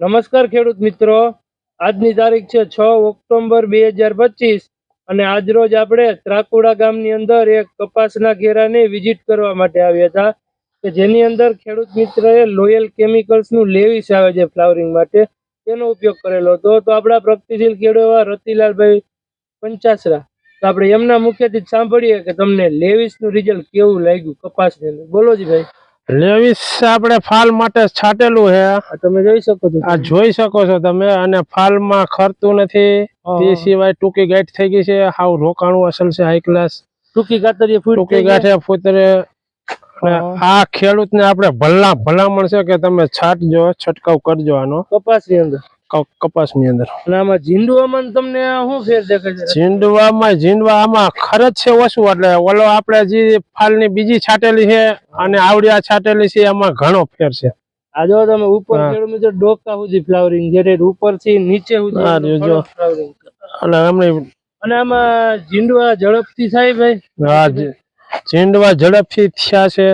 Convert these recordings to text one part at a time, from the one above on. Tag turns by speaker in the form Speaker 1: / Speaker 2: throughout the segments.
Speaker 1: નમસ્કાર ખેડૂત મિત્રો. આજની તારીખ છે છ ઓક્ટોબર બે હજાર પચીસ અને આજરોજ આપણે ત્રાકુડા ગામની અંદર એક કપાસના ઘેરાને વિઝિટ કરવા માટે આવ્યા હતા કે જેની અંદર ખેડૂત મિત્રએ લોયલ કેમિકલ્સનું લેવીસ આવે છે ફ્લાવરિંગ માટે તેનો ઉપયોગ કરેલો હતો. તો આપણા પ્રગતિશીલ ખેડૂત રતિલાલભાઈ પંચાસરા, તો આપણે એમના મુખ્યથી સાંભળીએ કે તમને લેવીસનું રિઝલ્ટ કેવું લાગ્યું કપાસને બોલો જ ભાઈ.
Speaker 2: લેવીસ આપણે ફાલ માટે છાટેલું છે
Speaker 1: તમે જોઈ શકો છો.
Speaker 2: આ જોઈ શકો છો તમે અને ફાલમાં ખરતું નથી. તે સિવાય ટૂંકી ગાંઠ થઈ ગઈ છે. હાવ રોકાણું અસલ છે હાઈ ક્લાસ
Speaker 1: ટૂંકી કાતરીએ ફૂટ
Speaker 2: ટૂંકી ગાંઠે ફૂતરે આ ખેડૂતને આપણે ભલા ભલામણ છે કે તમે છાંટજો છંટકાવ કરજો આનો.
Speaker 1: કપાસની અંદર.
Speaker 2: કપાસની અંદર.
Speaker 1: અને આમાં જીંડવામાં તમને શું ફેર દેખાય છે?
Speaker 2: ઝીંડવામાં ઝીંડવા આમાં ખર્ચ છે ઓછું એટલે ઓલો આપણે જે ફાલની બીજી છાટેલી છે અને આવડી આ છાટેલી છે એમાં ઘણો ફેર છે.
Speaker 1: આ જો તમે ઉપર ખેડૂત ડોકા સુધી ફ્લાવરિંગ જે ઉપરથી નીચે સુધી
Speaker 2: જો. એમની
Speaker 1: અને આમાં ઝીંડવા ઝડપથી થાય ભાઈ?
Speaker 2: હા ઝીંડવા ઝડપથી થયા છે.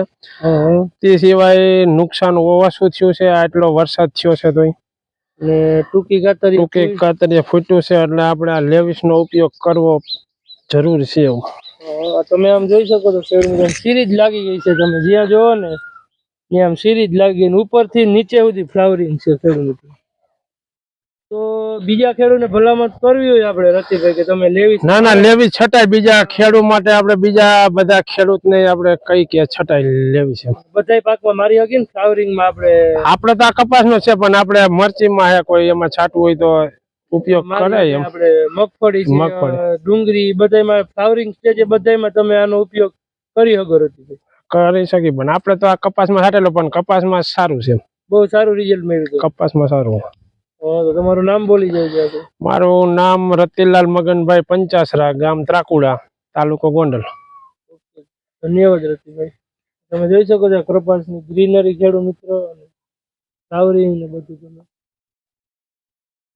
Speaker 2: તે સિવાય નુકસાન ઓછું થયું છે આટલો વરસાદ થયો છે તોય.
Speaker 1: ને ટૂંકી કાતરી
Speaker 2: ટૂંકી કાતરી ફૂટ્યું છે એટલે આપણે આ લેવિસ નો ઉપયોગ કરવો જરૂર છે એવું
Speaker 1: તમે આમ જોઈ શકો છો મિત્રો સિરીજ લાગી ગઈ છે. તમે જ્યાં જોવો ને ત્યાં આમ સિરીજ લાગી ગઈ ઉપરથી નીચે સુધી ફ્લાવરિંગ છે ખેડૂત તો બીજા ખેડૂતને ભલામણ કરવી હોય આપણે રતિભાઈ કે તમે લેવી
Speaker 2: ના ના લેવી છટાઈ બીજા ખેડૂત માટે આપણે બીજા બધા ખેડૂતને આપણે કઈ કે છટાઈ લેવી છે.
Speaker 1: બધા પાકમાં મારી હકી ને ફ્લાવરિંગ આપણે
Speaker 2: આપણે તો આ કપાસ નો છે પણ આપણે મરચીમાં હે કોઈ એમાં છાંટવું હોય તો ઉપયોગ
Speaker 1: કરે
Speaker 2: એમ.
Speaker 1: આપણે મગફળી
Speaker 2: મગફળી.
Speaker 1: ડુંગળી બધાયમાં ફ્લાવરિંગ સ્ટેજ બધાયમાં તમે આનો ઉપયોગ કરી શકો રતિભાઈ.
Speaker 2: કરી શકી પણ આપણે તો આ કપાસમાં છાંટેલો પણ કપાસમાં સારું છે.
Speaker 1: બહુ સારું રિઝલ્ટ મેળવ્યું
Speaker 2: કપાસમાં સારું.
Speaker 1: તો તમારું નામ બોલી જાય
Speaker 2: મારું નામ રતિલાલ મગનભાઈ પંચાસરા ગામ ત્રાકુડા તાલુકો ગોંડલ.
Speaker 1: ધન્યવાદ રતિભાઈ. તમે જોઈ શકો છો કૃપાસની ગ્રીનરી ખેડૂત મિત્રો સાવરી ને બધું તમે